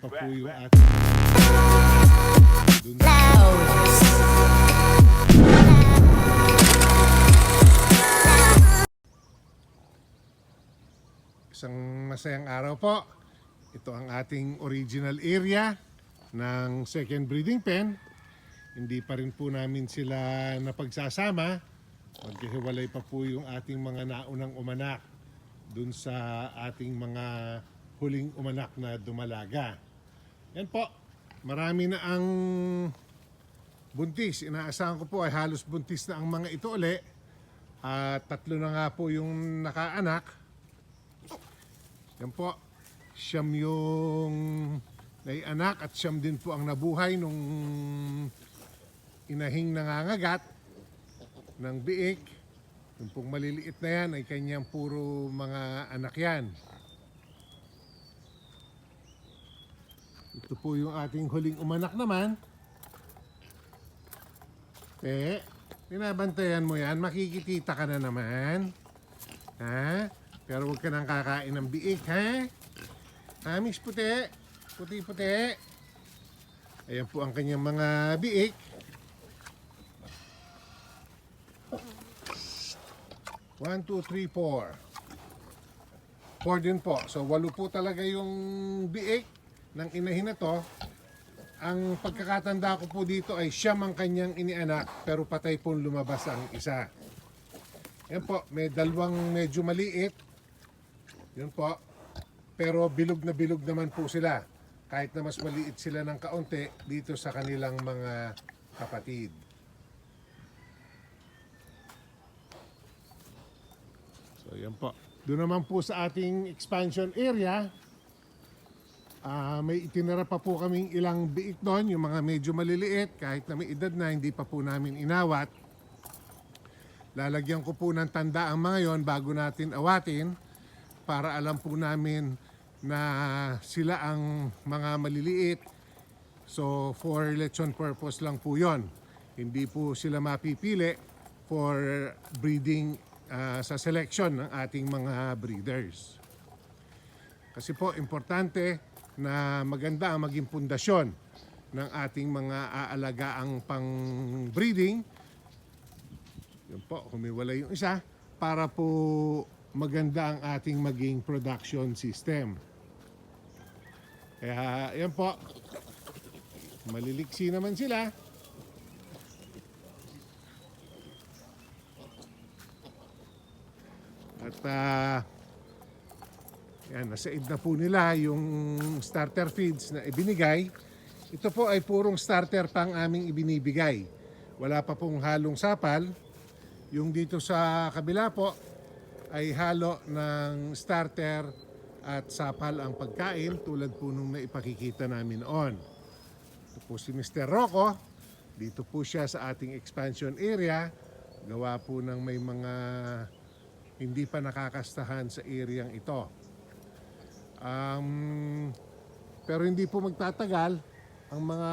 pa po yung ating dun sa isang masayang araw po. Ito ang ating original area ng second breeding pen. Hindi pa rin po namin sila napagsasama. Maghihiwalay pa po yung ating mga naunang umanak dun sa ating mga huling umanak na dumalaga. Yan po. Marami na ang buntis. Inaasahan ko po ay halos buntis na ang mga ito uli. At tatlo na nga po yung nakaanak. Yan po. Siyam yung naianak at siyam din po ang nabuhay nung inahing nangangagat ng biik. Yung pong maliliit na yan ay kanyang puro mga anak yan. Ito po yung ating huling umanak naman. Eh, binabantayan mo yan. Makikitita ka na naman. Ha? Pero huwag ka nang kakain ng biik, ha? Amis puti. Puti-puti. Ayan po ang kanyang mga biik. One, two, three, four. Four din po. So, walo po talaga yung biik ng inahin na to. Ang pagkakatanda ko po dito ay siyam ang kanyang inianak pero patay po lumabas ang isa. Yan po, may dalawang medyo maliit. Yun po. Pero bilog na bilog naman po sila. Kahit na mas maliit sila ng kaunti dito sa kanilang mga kapatid. So yan po. Doon naman po sa ating expansion area, ah, may itinara pa po kaming ilang biik doon, yung mga medyo maliliit, kahit na may edad na, hindi pa po namin inawat. Lalagyan ko po ng tanda ang mga yon bago natin awatin para alam po namin na sila ang mga maliliit. So for lechon purpose lang po yon. Hindi po sila mapipili for breeding ah, sa selection ng ating mga breeders. Kasi po importante na maganda ang maging pundasyon ng ating mga aalagaang pang breeding yun po, humiwalay yung isa para po maganda ang ating maging production system. Kaya yan po, maliliksi naman sila. At ah, yan, nasa id na po nila yung starter feeds na ibinigay. Ito po ay purong starter pang aming ibinibigay. Wala pa pong halong sapal. Yung dito sa kabila po ay halo ng starter at sapal ang pagkain tulad po nung naipakikita namin on. Ito po si Mr. Rocco. Dito po siya sa ating expansion area. Gawa po ng may mga hindi pa nakakastahan sa areang ito. Um, pero hindi po magtatagal. Ang mga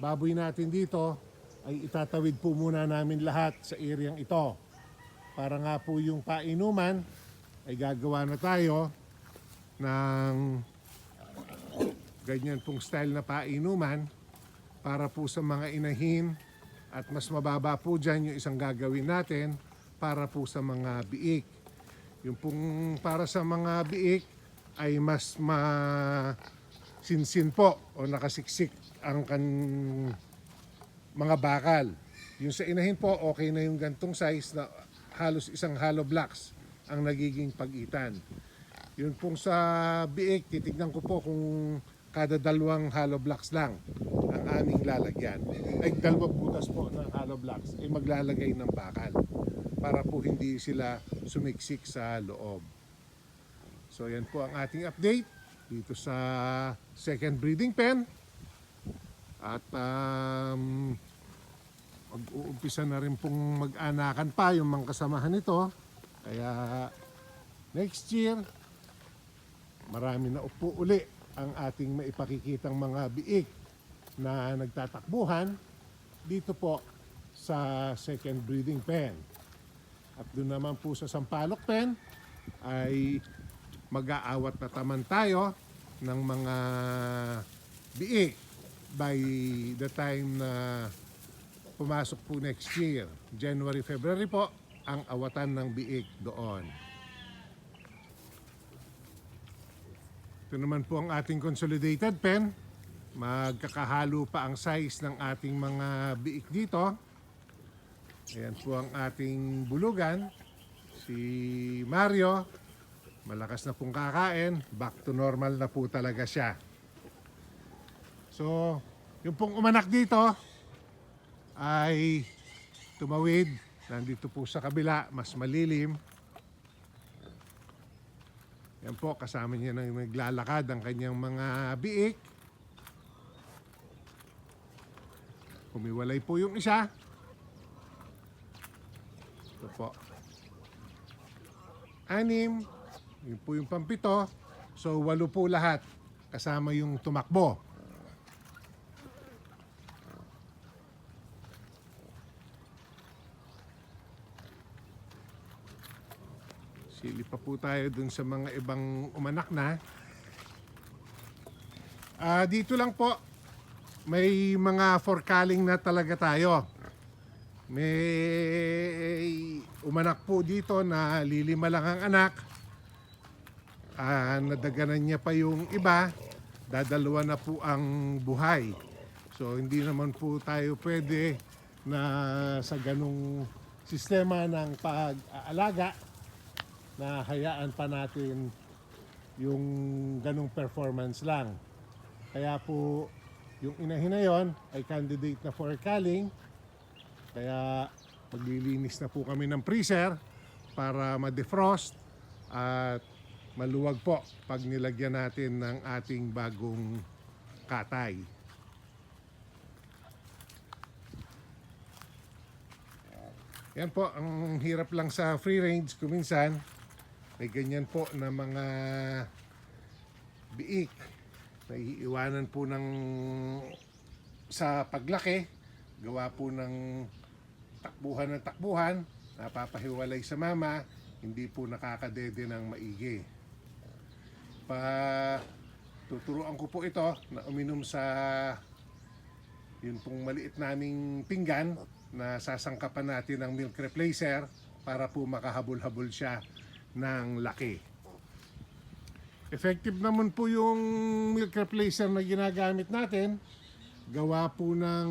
baboy natin dito ay itatawid po muna namin lahat sa areang ito. Para nga po yung painuman ay gagawa na tayo ng ganyan pong style na painuman para po sa mga inahin at mas mababa po dyan yung isang gagawin natin para po sa mga biik. Yung pong para sa mga biik ay mas ma sinsin po o nakasiksik ang kan mga bakal. Yung sa inahin po, okay na yung gantong size na halos isang hollow blocks ang nagiging pagitan. Yun pong sa biik, titignan ko po kung kada dalawang hollow blocks lang ang aming lalagyan. Ay dalawang butas po ng hollow blocks ay maglalagay ng bakal para po hindi sila sumiksik sa loob. So yan po ang ating update dito sa second breeding pen. At um, mag-uumpisa na rin pong mag-anakan pa yung mga kasamahan nito. Kaya next year, marami na upo uli ang ating maipakikitang mga biik na nagtatakbuhan dito po sa second breeding pen. At doon naman po sa Sampalok pen ay mag-aawat na taman tayo ng mga biik by the time na pumasok po next year. January, February po ang awatan ng biik doon. Ito naman po ang ating consolidated pen. Magkakahalo pa ang size ng ating mga biik dito. Ayan po ang ating bulugan. Si Mario, malakas na pong kakain. Back to normal na po talaga siya. So, yung pong umanak dito ay tumawid. Nandito po sa kabila, mas malilim. Yan po, kasama niya na naglalakad ang kanyang mga biik. Humiwalay po yung isa. Ito po. Anim. Yun po yung pampito. So, walo po lahat. Kasama yung tumakbo. Sili pa po tayo dun sa mga ibang umanak na. Ah, dito lang po, may mga forkaling na talaga tayo. May umanak po dito na lilima lang ang anak. Ah, nadaganan niya pa yung iba. Dadalawa na po ang buhay. So hindi naman po tayo pwede na sa ganong sistema ng pag-aalaga na hayaan pa natin yung ganong performance lang. Kaya po, yung inahin na yon ay candidate na for culling. Kaya maglilinis na po kami ng freezer para ma-defrost at maluwag po pag nilagyan natin ng ating bagong katay. Yan po, ang hirap lang sa free range kuminsan. May ganyan po na mga biik na iiwanan po ng sa paglaki gawa po ng takbuhan ng takbuhan napapahiwalay sa mama hindi po nakakadede ng maigi pa tuturuan ko po ito na uminom sa yun pong maliit naming pinggan na sasangkapan natin ng milk replacer para po makahabol-habol siya ng laki. Effective naman po yung milk replacer na ginagamit natin. Gawa po ng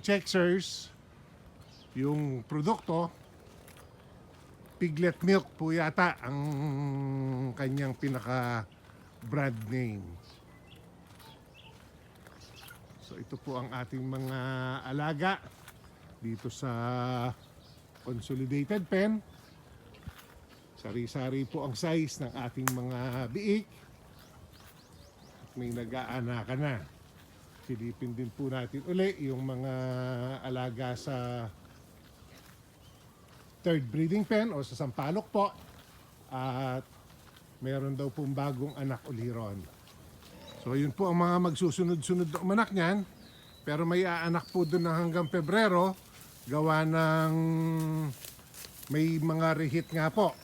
Chexers yung produkto. Piglet milk po yata ang kanyang pinaka brand name. So ito po ang ating mga alaga dito sa consolidated pen. Sari-sari po ang size ng ating mga biik. At may nag-aanakan na. Silipin din po natin uli yung mga alaga sa third breeding pen o sa sampalok po. At meron daw pong bagong anak uliron. So yun po ang mga magsusunod-sunod na umanak niyan. Pero may aanak po doon na hanggang Pebrero. Gawa ng may mga rehit nga po.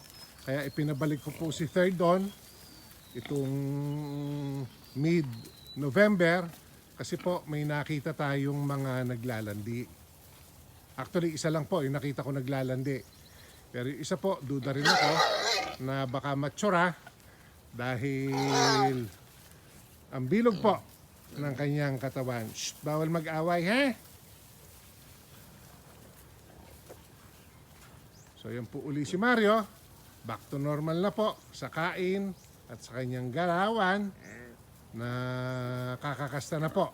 Kaya ipinabalik ko po si third doon. Itong mid-November. Kasi po may nakita tayong mga naglalandi. Actually, isa lang po yung nakita ko naglalandi. Pero isa po, duda rin ako na baka matsura dahil ang bilog po ng kanyang katawan. Shh, bawal mag-away, ha? So yan po uli si Mario. Back to normal na po sa kain at sa kanyang galawan na kakakasta na po.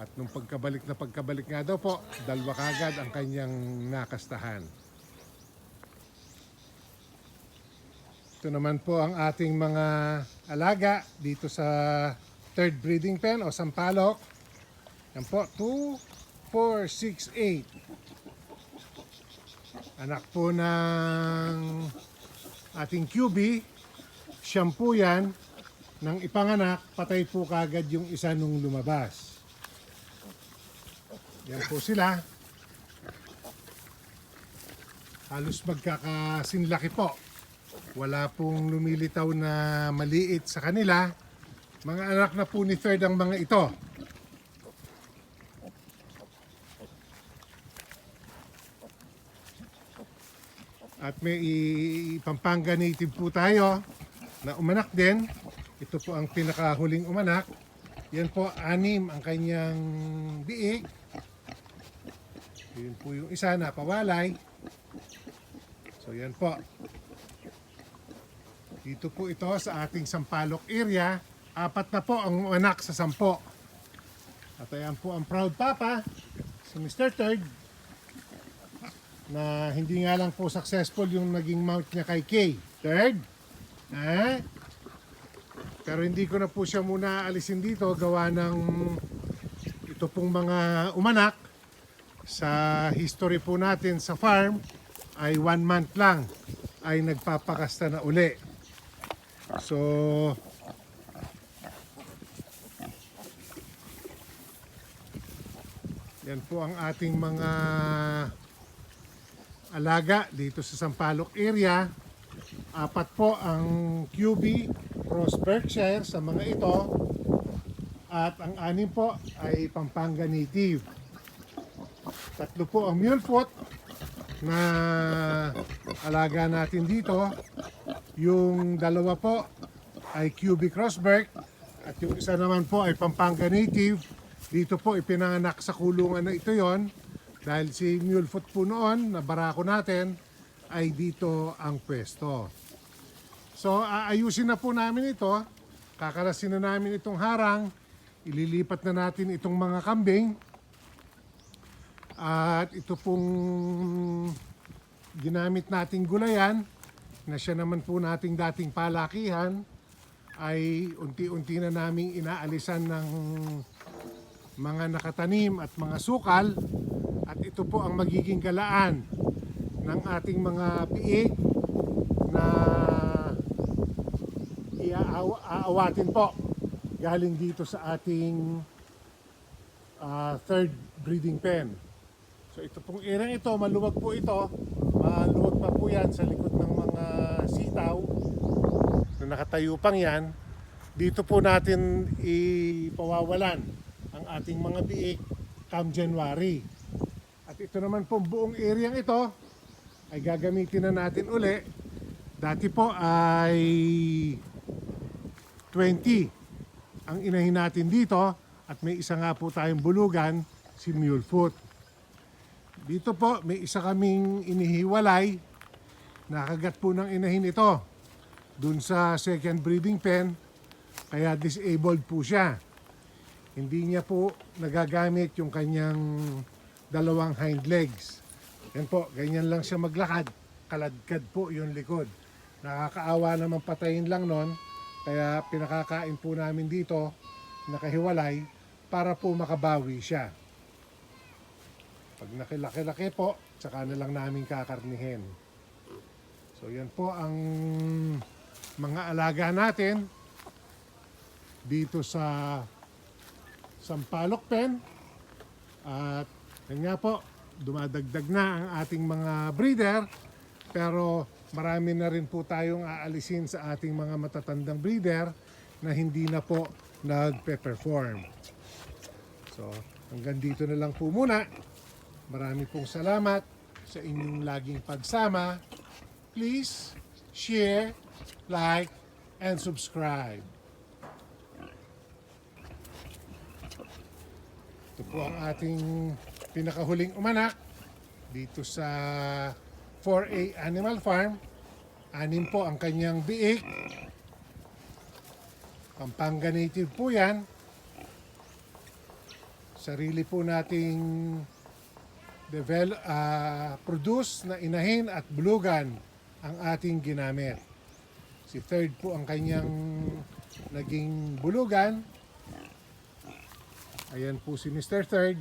At nung pagkabalik na pagkabalik nga daw po, dalwa kagad ang kanyang nakastahan. Ito naman po ang ating mga alaga dito sa third breeding pen o sampalok. Yan po, 2, 4, 6, 8. Anak po ng ating QB. Siyam po yan. Nang ipanganak, patay po kagad yung isa nung lumabas. Yan po sila. Halos magkakasinlaki po. Wala pong lumilitaw na maliit sa kanila. Mga anak na po ni Third ang mga ito. At may Pampanga native po tayo na umanak din. Ito po ang pinakahuling umanak. Yan po, anim ang kanyang biig. Yun po yung isa na pawalay. So yan po. Dito po ito sa ating Sampaloc area. Apat na po ang anak sa sampo. At ayan po ang proud papa, si Mr. Third, na hindi nga lang po successful yung naging mount niya kay Kay. Third, eh? Pero hindi ko na po siya muna alisin dito gawa ng ito pong mga umanak sa history po natin sa farm ay one month lang ay nagpapakasta na uli. So, yan po ang ating mga alaga dito sa Sampaloc area. Apat po ang QB Cross Berkshire sa mga ito. At ang anim po ay Pampanga Native. Tatlo po ang Mulefoot na alaga natin dito. Yung dalawa po ay QB Crossberg at yung isa naman po ay Pampanga Native. Dito po ipinanganak sa kulungan na ito yon dahil si Mulefoot po noon na barako natin ay dito ang pwesto. So aayusin na po namin ito. Kakalasin na namin itong harang. Ililipat na natin itong mga kambing. At ito pong ginamit nating gulayan na siya naman po nating dating palakihan ay unti-unti na naming inaalisan ng mga nakatanim at mga sukal at ito po ang magiging galaan ng ating mga piig na iaawatin po galing dito sa ating ah, third breeding pen. So ito pong area ito, maluwag po ito. Maluwag pa po yan sa likod sitaw na nakatayo pang yan. Dito po natin ipawawalan ang ating mga biik come January. At ito naman po buong area ito ay gagamitin na natin uli. Dati po ay 20 ang inahin natin dito at may isa nga po tayong bulugan, si Mulefoot. Dito po, may isa kaming inihiwalay. Nakagat po ng inahin ito. Dun sa second breeding pen. Kaya disabled po siya. Hindi niya po nagagamit yung kanyang dalawang hind legs. Yan po, ganyan lang siya maglakad. Kaladkad po yung likod. Nakakaawa naman patayin lang nun. Kaya pinakakain po namin dito, nakahiwalay, para po makabawi siya. Pag nakilaki-laki po, tsaka na lang namin kakarnihin. So yan po ang mga alaga natin dito sa Sampaloc Pen. At yan nga po, dumadagdag na ang ating mga breeder. Pero marami na rin po tayong aalisin sa ating mga matatandang breeder na hindi na po nagpe-perform. So hanggang dito na lang po muna. Marami pong salamat sa inyong laging pagsama. Please share, like, and subscribe. Ito po ang ating pinakahuling umanak dito sa 4A Animal Farm. Anim po ang kanyang biik. Pampanga native po yan. Sarili po nating develop, ah, produce na inahin at bulugan ang ating ginamit. Si third po ang kanyang naging bulugan. Ayan po si Mr. Third.